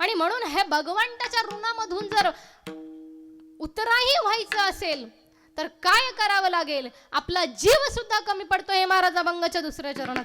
आणि म्हणून हे भगवंताच्या ऋणामधून जर उतराही व्हायचं असेल तर काय करावं लागेल? आपला जीव सुद्धा कमी पडतो हे महाराज अभंगाच्या दुसऱ्या चरणात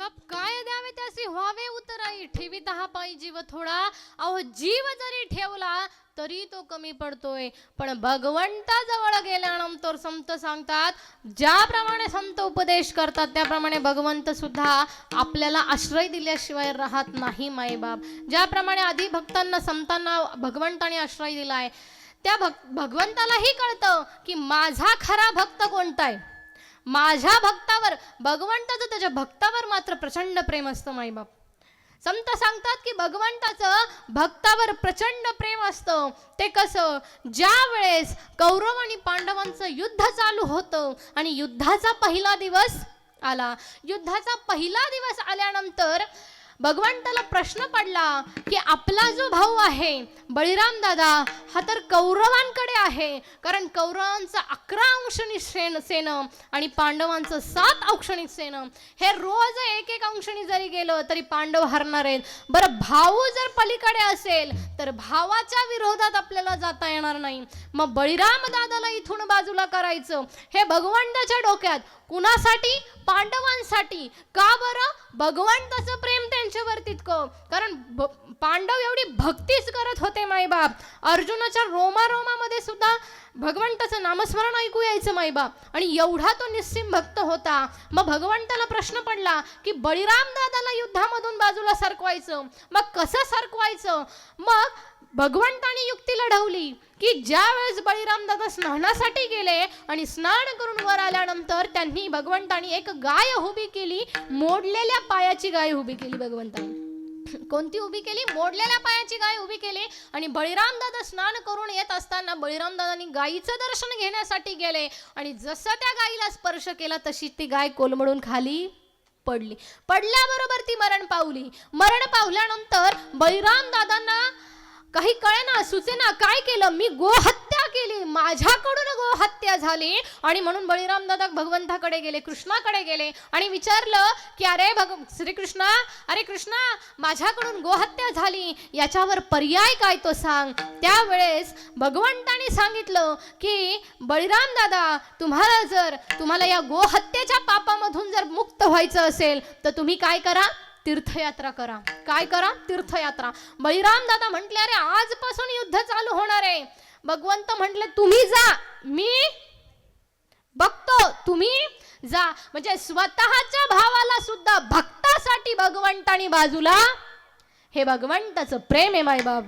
बाप काय द्यावे त्यासी व्हावे उतराई ठेवीत हा पायी जीव थोडा. अहो जीव जरी ठेवला तरी तो कमी पडतोय. पण भगवंताजवळ गेल्यानंतर संत सांगतात ज्याप्रमाणे संत उपदेश करतात त्याप्रमाणे भगवंत सुद्धा आपल्याला आश्रय दिल्याशिवाय राहत नाही माईबाप ज्याप्रमाणे आधी भक्तांना संतांना भगवंताने आश्रय दिलाय त्या भग भगवंतालाही कळतं की माझा खरा भक्त कोणता आहे माझ्या भक्तावर भगवंताचं त्याच्या भक्तावर मात्र प्रचंड प्रेम असतं माईबाप संत सांगतात की भगवंताचं भक्तावर प्रचंड प्रेम असतं. ते कसं? ज्या वेळेस कौरव आणि पांडवांचं युद्ध चालू होतं आणि युद्धाचा पहिला दिवस आला युद्धाचा पहिला दिवस आल्यानंतर भगवंताला प्रश्न पडला की आपला जो भाऊ आहे बळीराम दादा हा तर कौरवांकडे आहे. कारण कौरवांचं अकरा अंशणी सेन सेन आणि पांडवांचं सात औक्षणिक सेन. हे रोज एक एक अंशणी जरी गेलं तरी पांडव हरणार आहेत. बरं भाऊ जर पलीकडे असेल तर भावाच्या विरोधात आपल्याला जाता येणार नाही. मग बळीराम दादाला इथून बाजूला करायचं. हे भगवंताच्या डोक्यात. कुणासाठी? पांडवांसाठी. का बरं? भगवंताचं प्रेम त्यांच्यावर तितकं. कारण पांडव एवढी भक्तीच करत होते होते माईबाप अर्जुनाच्या रोमा रोमामध्ये सुद्धा भगवंताचं नामस्मरण ऐकू यायचं माईबाप आणि एवढा तो निस्सिम भक्त होता. मग भगवंताला प्रश्न पडला की बळीराम दादाला युद्धामधून बाजूला सरकवायचं. मग कसं सरकवायचं? मग भगवंतानी युक्ती लढवली. की ज्या वेळेस बळीराम दादा स्नानासाठी गेले आणि स्नान करून वर आल्यानंतर त्यांनी भगवंतानी एक गाय उभी केली मोडलेल्या पायाची गाय उभी केली भगवंतानी. कोणती उभी केली? मोडलेल्या पायाची गाय उभी केली आणि बळीराम दादा स्नान करून येत असताना बळीराम दादानी गायीचं दर्शन घेण्यासाठी गेले आणि जसं त्या गायीला स्पर्श केला तशी ती गाय कोलमडून खाली पडली. पडल्याबरोबर ती मरण पावली. मरण पावल्यानंतर बळीराम दादांना काही कळेना सुचेना काय केलं? मी गोहत्या केली. माझ्याकडून गोहत्या झाली. आणि म्हणून बळीराम दादा भगवंताकडे गेले कृष्णाकडे गेले. आणि विचारलं की अरे भग श्रीकृष्णा अरे कृष्णा माझ्याकडून गोहत्या झाली. याच्यावर पर्याय काय तो सांग. त्यावेळेस भगवंताने सांगितलं की बळीराम दादा तुम्हाला जर तुम्हाला या गोहत्येच्या पापामधून जर मुक्त व्हायचं असेल तर तुम्ही काय करा? तीर्थयात्रा करा. काय करा? तीर्थयात्रा. बळीराम दादा म्हटले अरे आजपासून युद्ध चालू होणार आहे. भगवंत म्हटले तुम्ही जा. मी बघतो. तुम्ही जा. म्हणजे स्वतःच्या भावाला सुद्धा भक्तासाठी भगवंतानी बाजूला. हे भगवंताचं प्रेम आहे मायबाप.